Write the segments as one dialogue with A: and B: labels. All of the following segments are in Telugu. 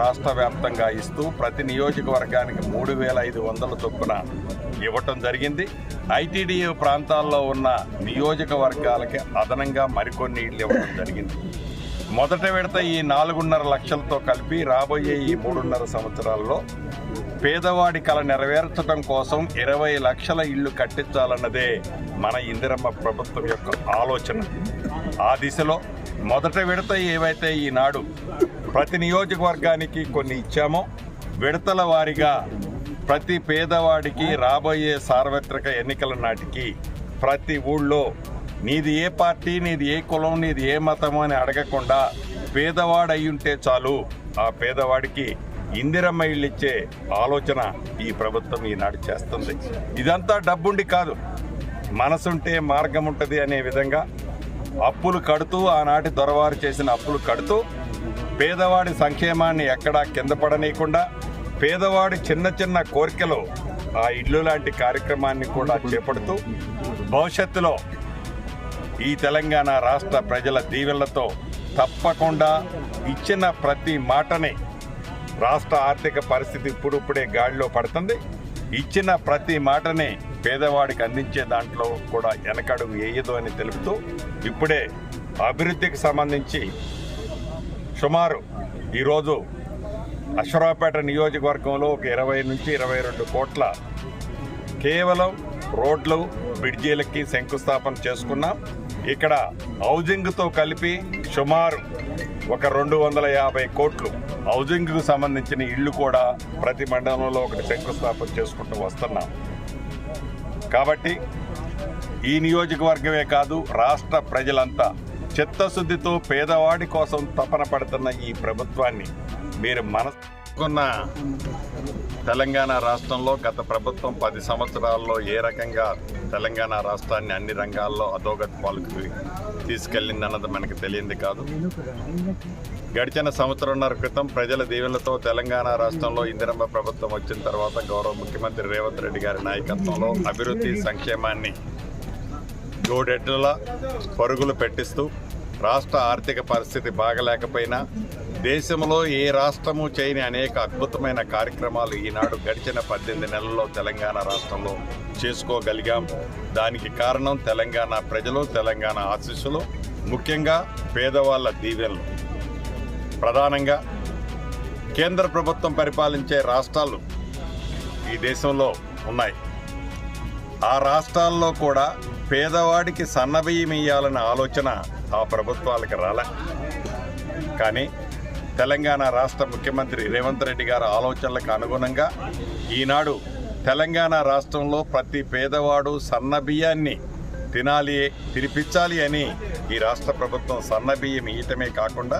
A: రాష్ట్ర వ్యాప్తంగా ఇస్తూ ప్రతి నియోజకవర్గానికి మూడు వేల ఐదు వందల చొప్పున ఇవ్వటం జరిగింది. ఐటీడీఏ ప్రాంతాల్లో ఉన్న నియోజకవర్గాలకి అదనంగా మరికొన్ని ఇళ్ళు ఇవ్వడం జరిగింది. మొదట విడత ఈ నాలుగున్నర లక్షలతో కలిపి రాబోయే ఈ మూడున్నర సంవత్సరాల్లో పేదవాడి కళ నెరవేర్చడం కోసం ఇరవై లక్షల ఇళ్ళు కట్టించాలన్నదే మన ఇందిరమ్మ ప్రభుత్వం యొక్క ఆలోచన. ఆ దిశలో మొదట విడత ఏవైతే ఈనాడు ప్రతి నియోజకవర్గానికి కొన్ని ఇచ్చామో. విడతల వారీగా ప్రతి పేదవాడికి రాబోయే సార్వత్రిక ఎన్నికల నాటికి ప్రతి ఊళ్ళో నీది ఏ పార్టీ నీది ఏ కులం నీది ఏ మతం అని అడగకుండా పేదవాడు అయ్యుంటే చాలు. ఆ పేదవాడికి ఇందిరమ్మ ఇళ్ళు ఇచ్చే ఆలోచన ఈ ప్రభుత్వం ఈనాడు చేస్తుంది. ఇదంతా డబ్బుండి కాదు. మనసుంటే మార్గం ఉంటుంది అనే విధంగా అప్పులు కడుతూ ఆనాటి దొరవారు చేసిన అప్పులు కడుతూ పేదవాడి సంక్షేమాన్ని ఎక్కడా కింద పడనీయకుండా పేదవాడి చిన్న చిన్న కోరికలు ఆ ఇల్లు లాంటి కార్యక్రమాన్ని కూడా చేపడుతూ భవిష్యత్తులో ఈ తెలంగాణ రాష్ట్ర ప్రజల దీవెళ్ళతో తప్పకుండా ఇచ్చిన ప్రతి మాటని రాష్ట్ర ఆర్థిక పరిస్థితి ఇప్పుడిప్పుడే గాడిలో పడుతుంది. ఇచ్చిన ప్రతి మాటని పేదవాడికి అందించే దాంట్లో కూడా వెనకడుగు వేయదు అని తెలుపుతూ ఇప్పుడే అభివృద్ధికి సంబంధించి సుమారు ఈరోజు అశ్వరావుపేట నియోజకవర్గంలో ఒక ఇరవై నుంచి ఇరవై రెండు కోట్ల కేవలం రోడ్లు బ్రిడ్జీలకి శంకుస్థాపన చేసుకున్నాం. ఇక్కడ హౌజింగ్తో కలిపి సుమారు ఒక రెండు వందల యాభై కోట్లు హౌజింగ్కు సంబంధించిన ఇళ్ళు కూడా ప్రతి మండలంలో ఒకటి శంకుస్థాపన చేసుకుంటూ వస్తున్నాం. కాబట్టి ఈ నియోజకవర్గమే కాదు రాష్ట్ర ప్రజలంతా చిత్తశుద్ధితో పేదవాడి కోసం తపన పడుతున్న ఈ ప్రభుత్వాన్ని మీరు మనసుకున్న తెలంగాణ రాష్ట్రంలో గత ప్రభుత్వం పది సంవత్సరాల్లో ఏ రకంగా తెలంగాణ రాష్ట్రాన్ని అన్ని రంగాల్లో అధోగతి పాలకు తీసుకెళ్ళిందన్నది మనకు తెలియంది కాదు. గడిచిన సంవత్సరంన్నర క్రితం ప్రజల దీవెనలతో తెలంగాణ రాష్ట్రంలో ఇందిరమ్మ ప్రభుత్వం వచ్చిన తర్వాత గౌరవ ముఖ్యమంత్రి రేవంత్ రెడ్డి గారి నాయకత్వంలో అభివృద్ధి సంక్షేమాన్ని జోడెడ్ల పరుగులు పెట్టిస్తూ రాష్ట్ర ఆర్థిక పరిస్థితి బాగలేకపోయినా దేశంలో ఏ రాష్ట్రము చేయని అనేక అద్భుతమైన కార్యక్రమాలు ఈనాడు గడిచిన పద్దెనిమిది నెలల్లో తెలంగాణ రాష్ట్రంలో చేసుకోగలిగాం. దానికి కారణం తెలంగాణ ప్రజలు తెలంగాణ ఆశీస్సులు ముఖ్యంగా పేదవాళ్ళ దీవెనలు. ప్రధానంగా కేంద్ర ప్రభుత్వం పరిపాలించే రాష్ట్రాలు ఈ దేశంలో ఉన్నాయి. ఆ రాష్ట్రాల్లో కూడా పేదవాడికి సన్నబియ్యం ఇయ్యాలన్న ఆలోచన ఆ ప్రభుత్వాలకు రాలే. కానీ తెలంగాణ రాష్ట్ర ముఖ్యమంత్రి రేవంత్ రెడ్డి గారి ఆలోచనలకు అనుగుణంగా ఈనాడు తెలంగాణ రాష్ట్రంలో ప్రతి పేదవాడు సన్నబియ్యాన్ని తినాలి తినిపించాలి అని ఈ రాష్ట్ర ప్రభుత్వం సన్నబియ్యం ఇయ్యటమే కాకుండా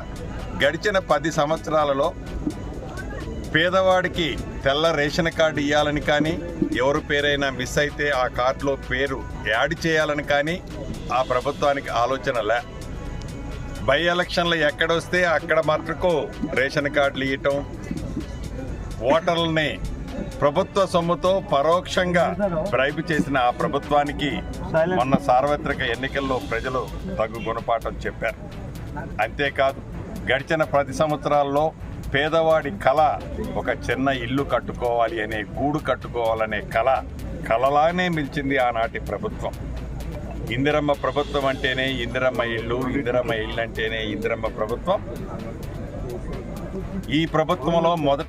A: గడిచిన పది సంవత్సరాలలో పేదవాడికి తెల్ల రేషన్ కార్డు ఇవ్వాలని కానీ ఎవరు పేరైనా మిస్ అయితే ఆ కార్డులో పేరు యాడ్ చేయాలని కానీ ఆ ప్రభుత్వానికి ఆలోచన లే. బై ఎలక్షన్లు ఎక్కడొస్తే అక్కడ మటుకు రేషన్ కార్డులు ఇవ్వటం ఓటర్లని ప్రభుత్వ సొమ్ముతో పరోక్షంగా బ్రైబ్ చేసిన ఆ ప్రభుత్వానికి మొన్న సార్వత్రిక ఎన్నికల్లో ప్రజలు తగు గుణపాఠం చెప్పారు. అంతేకాదు గడిచిన ప్రతి సంవత్సరాల్లో పేదవాడి కళ ఒక చిన్న ఇల్లు కట్టుకోవాలి అనే గూడు కట్టుకోవాలనే కళ కళలానే మిల్చింది ఆనాటి ప్రభుత్వం. ఇందిరమ్మ ప్రభుత్వం అంటేనే ఇందిరమ్మ ఇల్లు ఇందిరమ్మ ఇల్లు అంటేనే ఇందిరమ్మ ప్రభుత్వం. ఈ ప్రభుత్వంలో మొదట